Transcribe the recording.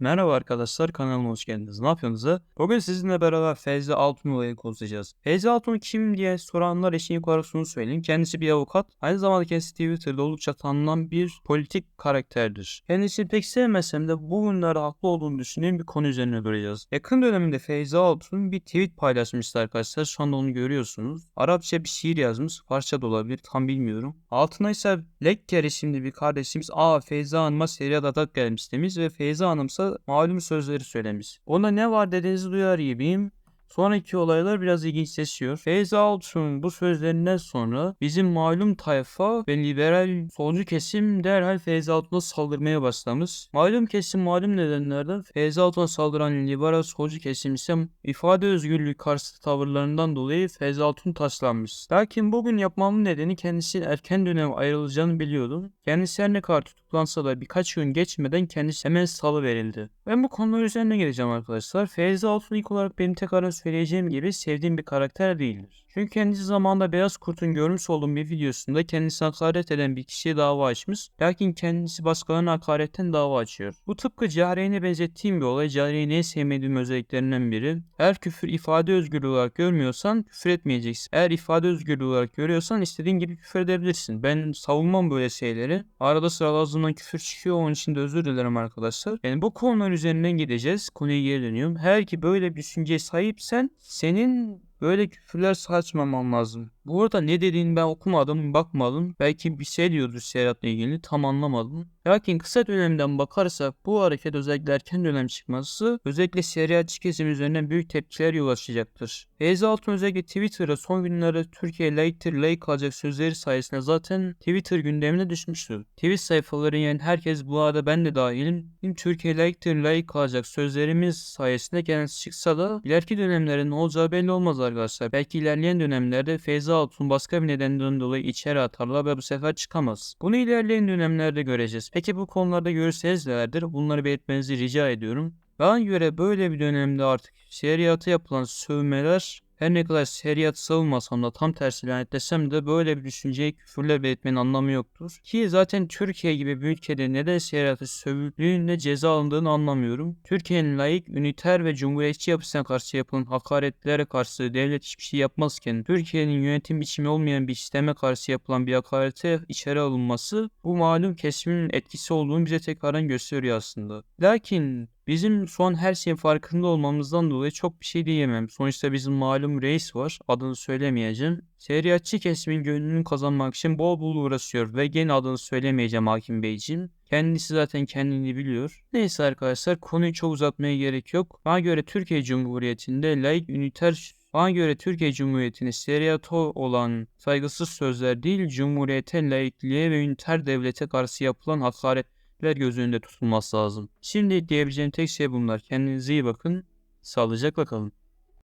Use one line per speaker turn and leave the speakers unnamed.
Merhaba arkadaşlar kanalıma hoş geldiniz. Ne yapıyorsunuz? Bugün sizinle beraber Feyzi Altun olayını konuşacağız. Feyzi Altun kim diye soranlar için ilk olarak şunu söyleyeyim. Kendisi bir avukat. Aynı zamanda kendisi Twitter'da oldukça tanınan bir politik karakterdir. Kendisini pek sevmesem de bugünlerde haklı olduğunu düşündüğüm bir konu üzerine duracağız. Yakın döneminde Feyzi Altun bir tweet paylaşmıştı arkadaşlar. Şu anda onu görüyorsunuz. Arapça bir şiir yazmış. Parça da olabilir tam bilmiyorum. Altına ise Lekker isimli bir kardeşimiz Aa Feyza Hanım'a seriye adak gelmiş demiş ve Feyza Hanım ise malum sözleri söylemiş. Ona ne var dediğinizi duyar gibiyim. Sonraki olaylar biraz ilginçleşiyor. Feyza Altun bu sözlerinden sonra bizim malum tayfa ve liberal solcu kesim derhal Feyza Altun'a saldırmaya başlamış. Malum kesim malum nedenlerden Feyza Altun'a saldıran liberal solcu kesim ise ifade özgürlüğü karşıtı tavırlarından dolayı Feyza Altun taşlanmış. Lakin bugün yapmamın nedeni kendisi erken dönem ayrılacağını biliyordum. Kendisi her ne kadar tutuklansa da birkaç gün geçmeden kendisi hemen salı verildi. Ben bu konular üzerine geleceğim arkadaşlar. Feyza Altun ilk olarak benim tekrar söyleyeceğim gibi sevdiğim bir karakter değildir. Çünkü kendisi zamanında Beyaz Kurt'un görmüş olduğum bir videosunda kendisine hakaret eden bir kişiye dava açmış. Lakin kendisi başkalarına hakaretten dava açıyor. Bu tıpkı Cahreyn'e benzettiğim bir olay. Cahreyn'i sevmediğim özelliklerinden biri. Eğer küfür ifade özgürlüğü olarak görmüyorsan küfür etmeyeceksin. Eğer ifade özgürlüğü olarak görüyorsan istediğin gibi küfür edebilirsin. Ben savunmam böyle şeyleri. Arada sırada ağzımdan küfür çıkıyor. Onun için de özür dilerim arkadaşlar. Yani bu konular üzerinden gideceğiz. Konuya geri dönüyorum. Eğer ki böyle bir düşünceye sahipsen senin Böyle küfürler saçmaman lazım. Bu arada ne dediğini ben okumadım, bakmadım. Belki bir şey diyordu Serhat'la ilgili tam anlamadım. Lakin kısa dönemden bakarsak bu hareket özellikle erken dönem çıkması özellikle şeriatçı kesim üzerinden büyük tepkiler yol açacaktır. Feyzi Altun özellikle Twitter'da son günlerde Türkiye layıktır layık kalacak sözleri sayesinde zaten Twitter gündemine düşmüştü. Tweet sayfaları yani herkes bu arada ben de dahilim. Türkiye layıktır layık kalacak sözlerimiz sayesinde kendisi çıksa da ileriki dönemlerin ne olacağı belli olmaz arkadaşlar. Belki ilerleyen dönemlerde Feyzi Altun başka bir nedenden dolayı içeri atarlar ve bu sefer çıkamaz. Bunu ilerleyen dönemlerde göreceğiz. Peki bu konularda görüşseniz nelerdir? Bunları belirtmenizi rica ediyorum. Bana göre böyle bir dönemde artık şeriatı yapılan sövmeler her ne kadar şeriat savunmasam da tam tersi lanetlesem de böyle bir düşünceyi küfürle belirtmenin anlamı yoktur. Ki zaten Türkiye gibi bir ülkede neden şeriatı sövüldüğünde ceza alındığını anlamıyorum. Türkiye'nin layık, üniter ve cumhuriyetçi yapısına karşı yapılan hakaretlere karşı devlet hiçbir şey yapmazken Türkiye'nin yönetim biçimi olmayan bir sisteme karşı yapılan bir hakarete içeri alınması bu malum kesimin etkisi olduğunu bize tekrardan gösteriyor aslında. Lakin Bizim son her şeyin farkında olmamızdan dolayı çok bir şey diyemem. Sonuçta bizim malum reis var. Adını söylemeyeceğim. Şeriatçı kesimin gönlünü kazanmak için bol bol uğraşıyor ve gene adını söylemeyeceğim Hakim Beyciğim. Kendisi zaten kendini biliyor. Neyse arkadaşlar konuyu çok uzatmaya gerek yok. Bana göre Türkiye Cumhuriyeti'nde laik üniter bana göre Türkiye Cumhuriyeti'nin seriyato olan saygısız sözler değil, Cumhuriyete, laikliğe ve üniter devlete karşı yapılan hakaret göz önünde tutulması lazım. Şimdi diyebileceğim tek şey bunlar. Kendinize iyi bakın. Sağlıcakla kalın.